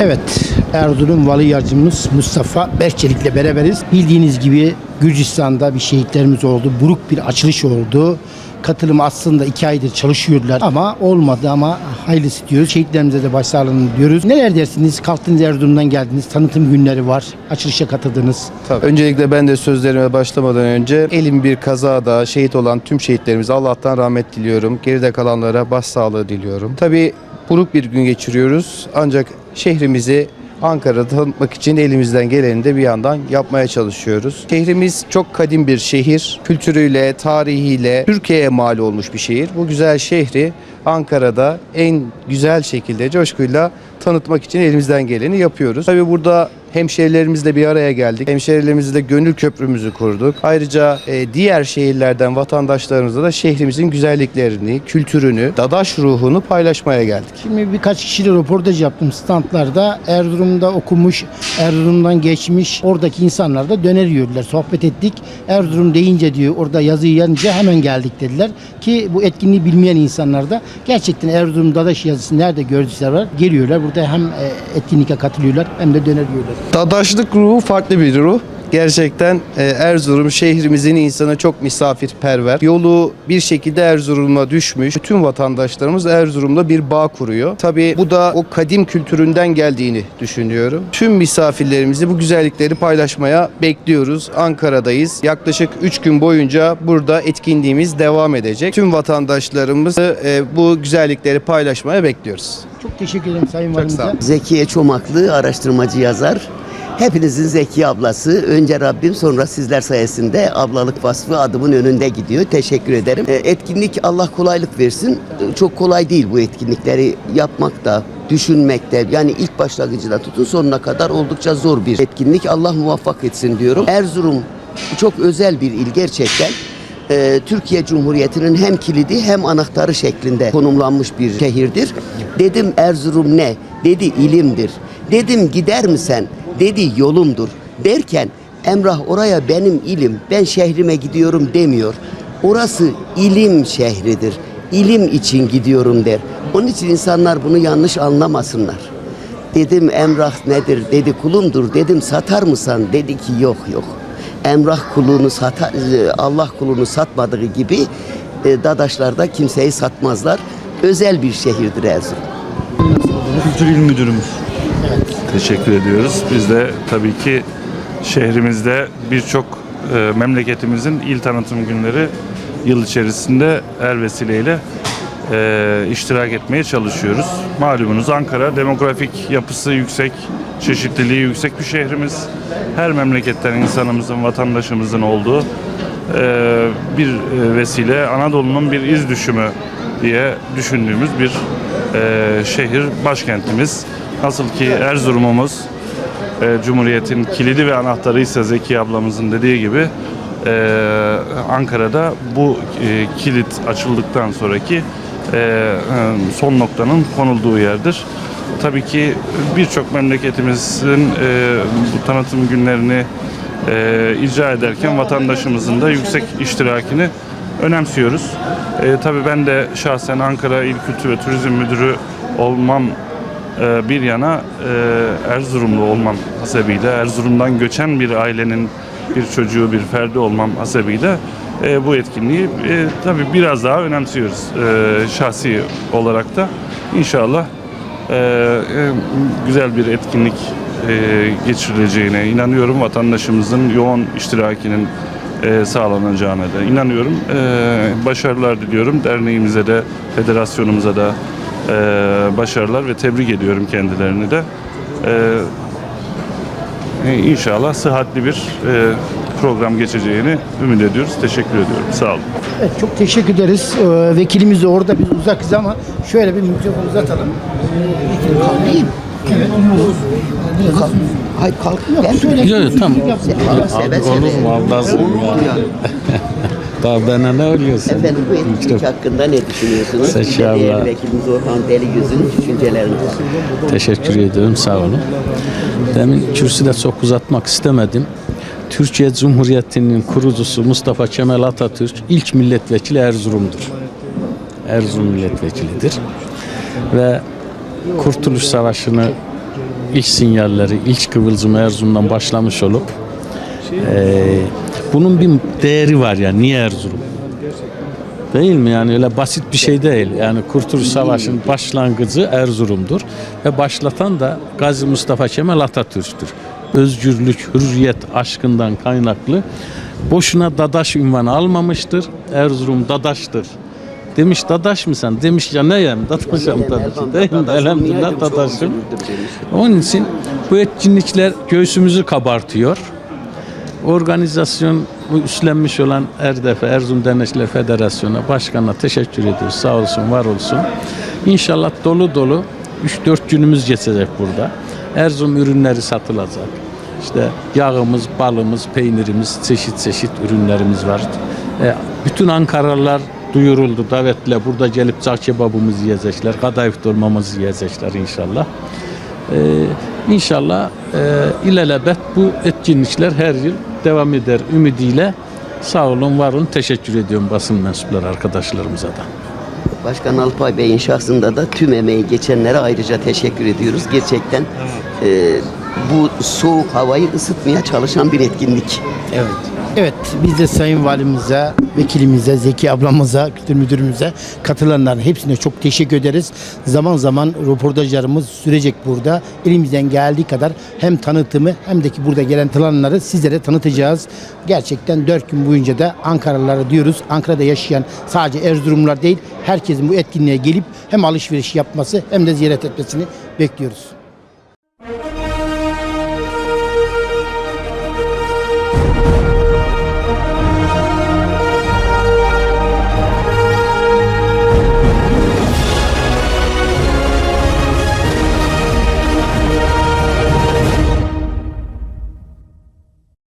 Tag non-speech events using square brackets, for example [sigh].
Evet, Erzurum Vali Yardımcımız Mustafa Berçelik'le beraberiz. Bildiğiniz gibi Gürcistan'da bir şehitlerimiz oldu. Buruk bir açılış oldu. Katılım aslında iki aydır çalışıyorlar ama olmadı ama hayırlısı diyoruz. Şehitlerimize de başsağlığını diyoruz. Neler dersiniz? Kalktınız Erzurum'dan geldiniz. Tanıtım günleri var. Açılışa katıldınız. Tabii. Öncelikle ben de sözlerime başlamadan önce elim bir kazada şehit olan tüm şehitlerimize Allah'tan rahmet diliyorum. Geride kalanlara başsağlığı diliyorum. Tabii buruk bir gün geçiriyoruz ancak şehrimizi Ankara'da tanıtmak için elimizden geleni de bir yandan yapmaya çalışıyoruz. Şehrimiz çok kadim bir şehir. Kültürüyle, tarihiyle Türkiye'ye mal olmuş bir şehir. Bu güzel şehri Ankara'da en güzel şekilde coşkuyla tanıtmak için elimizden geleni yapıyoruz. Tabii burada hemşehrilerimizle bir araya geldik. Hemşehrilerimizle gönül köprümüzü kurduk. Ayrıca e, diğer şehirlerden vatandaşlarımızla da şehrimizin güzelliklerini, kültürünü, dadaş ruhunu paylaşmaya geldik. Şimdi birkaç kişiyle röportaj yaptım standlarda. Erzurum'da okumuş, Erzurum'dan geçmiş. Oradaki insanlar da döner yiyorlar. Sohbet ettik. Erzurum deyince diyor orada yazıyı yanınca hemen geldik dediler. Ki bu etkinliği bilmeyen insanlar da gerçekten Erzurum Dadaş yazısı nerede gördüyseler geliyorlar. Burada hem e, etkinliğe katılıyorlar hem de döner yiyorlar. Dadaşlık ruhu farklı bir ruh. Gerçekten e, Erzurum şehrimizin insanı çok misafirperver. Yolu bir şekilde Erzurum'a düşmüş. Bütün vatandaşlarımız Erzurum'la bir bağ kuruyor. Tabii bu da o kadim kültüründen geldiğini düşünüyorum. Tüm misafirlerimizi bu güzellikleri paylaşmaya bekliyoruz. Ankara'dayız. Yaklaşık 3 gün boyunca burada etkinliğimiz devam edecek. Tüm vatandaşlarımızı e, bu güzellikleri paylaşmaya bekliyoruz. Çok teşekkür ederim Sayın Valimize. Zekiye Çomaklı araştırmacı yazar. Hepinizin Zekiye ablası. Önce Rabbim sonra sizler sayesinde ablalık vasfı adımın önünde gidiyor. Teşekkür ederim. E, Etkinlik Allah kolaylık versin. Çok kolay değil bu etkinlikleri yapmak da, düşünmek de. Yani ilk başlangıcında tutun sonuna kadar oldukça zor bir etkinlik. Allah muvaffak etsin diyorum. Erzurum çok özel bir il gerçekten. Ee, Türkiye Cumhuriyeti'nin hem kilidi hem anahtarı şeklinde konumlanmış bir şehirdir. Dedim Erzurum ne? Dedi ilimdir. Dedim gider mi sen? Dedi yolumdur. Derken Emrah oraya benim ilim, ben şehrime gidiyorum demiyor. Orası ilim şehridir. İlim için gidiyorum der. Onun için insanlar bunu yanlış anlamasınlar. Dedim Emrah nedir? Dedi kulumdur. Dedim satar mısın? Dedi ki yok yok. Emrah kulunu satar, e, Allah kulunu satmadığı gibi e, Dadaşlar da kimseyi satmazlar. Özel bir şehirdir Erzurum. Kültür İl Müdürümüz. Teşekkür ediyoruz. Biz de tabii ki şehrimizde birçok e, memleketimizin il tanıtım günleri yıl içerisinde her vesileyle e, iştirak etmeye çalışıyoruz. Malumunuz Ankara demografik yapısı yüksek, çeşitliliği yüksek bir şehrimiz. Her memleketten insanımızın, vatandaşımızın olduğu e, bir e, vesile Anadolu'nun bir iz düşümü diye düşündüğümüz bir e, şehir başkentimiz. Nasıl ki Erzurum'umuz e, Cumhuriyet'in kilidi ve anahtarı ise Zeki ablamızın dediği gibi e, Ankara'da bu e, kilit açıldıktan sonraki e, son noktanın konulduğu yerdir. Tabii ki birçok memleketimizin e, bu tanıtım günlerini e, icra ederken vatandaşımızın da yüksek iştirakini önemsiyoruz. E, tabii ben de şahsen Ankara İl Kültür ve Turizm Müdürü olmam e, bir yana e, Erzurumlu olmam hasebiyle Erzurum'dan göçen bir ailenin bir çocuğu bir ferdi olmam hasebiyle e, bu etkinliği e, tabii biraz daha önemsiyoruz şahsi olarak da. İnşallah güzel bir etkinlik e, geçirileceğine inanıyorum. Vatandaşımızın yoğun iştirakinin sağlanacağına da inanıyorum. Başarılar diliyorum. Derneğimize de federasyonumuza da e, başarılar ve tebrik ediyorum kendilerini de. E, e, inşallah sıhhatli bir e, program geçeceğini ümit ediyoruz. Teşekkür ediyorum. Sağ olun. Evet, çok teşekkür ederiz. Ee, vekilimiz de orada biz uzakız ama şöyle bir mikrofon uzatalım. Kalkayım. Evet. Hayır kalkmıyor. Ben Söyle. Yok, tamam. Abi olur mu lazım ya. [laughs] Daha bana ne oluyorsun? Efendim bu etkinlik hakkında ne düşünüyorsunuz? Seçi Değerli. Vekilimiz Orhan Deligöz'ün düşüncelerini Teşekkür ediyorum sağ olun. Demin kürsüde çok uzatmak istemedim. Türkiye Cumhuriyeti'nin kurucusu Mustafa Kemal Atatürk ilk milletvekili Erzurum'dur. Erzurum milletvekilidir. Ve Kurtuluş Savaşı'nı ilk sinyalleri, ilk kıvılcımı Erzurum'dan başlamış olup e, bunun bir değeri var ya niye Erzurum? Değil mi yani öyle basit bir şey değil. Yani Kurtuluş Savaşı'nın başlangıcı Erzurum'dur ve başlatan da Gazi Mustafa Kemal Atatürk'tür. Özgürlük, hürriyet aşkından kaynaklı boşuna Dadaş ünvanı almamıştır. Erzurum Dadaş'tır. Demiş Dadaş mı sen? Demiş ya neyim? Dadaşım Dadaşım. Değil mi? Elhamdülillah Dadaşım. Onun için bu etkinlikler göğsümüzü kabartıyor organizasyon üstlenmiş olan Erdefe, Erzurum Dernekçiler Federasyonu Başkanı'na teşekkür ediyoruz. Sağ olsun, var olsun. İnşallah dolu dolu 3-4 günümüz geçecek burada. Erzurum ürünleri satılacak. İşte yağımız, balımız, peynirimiz, çeşit çeşit ürünlerimiz var. E, bütün Ankaralılar duyuruldu davetle burada gelip cağ kebabımızı yiyecekler, kadayıf dolmamızı yiyecekler inşallah. Ee, inşallah e, ilelebet bu etkinlikler her yıl devam eder ümidiyle. Sağ olun, var olun. Teşekkür ediyorum basın mensupları arkadaşlarımıza da. Başkan Alpay Bey'in şahsında da tüm emeği geçenlere ayrıca teşekkür ediyoruz. Gerçekten e, bu soğuk havayı ısıtmaya çalışan bir etkinlik. Evet. Evet, biz de Sayın Valimize, vekilimize, Zeki ablamıza, kültür müdürümüze, katılanların hepsine çok teşekkür ederiz. Zaman zaman röportajlarımız sürecek burada. Elimizden geldiği kadar hem tanıtımı hem de ki burada gelen tanılanları sizlere tanıtacağız. Gerçekten dört gün boyunca da Ankaralılara diyoruz. Ankara'da yaşayan sadece Erzurumlular değil, herkesin bu etkinliğe gelip hem alışveriş yapması hem de ziyaret etmesini bekliyoruz.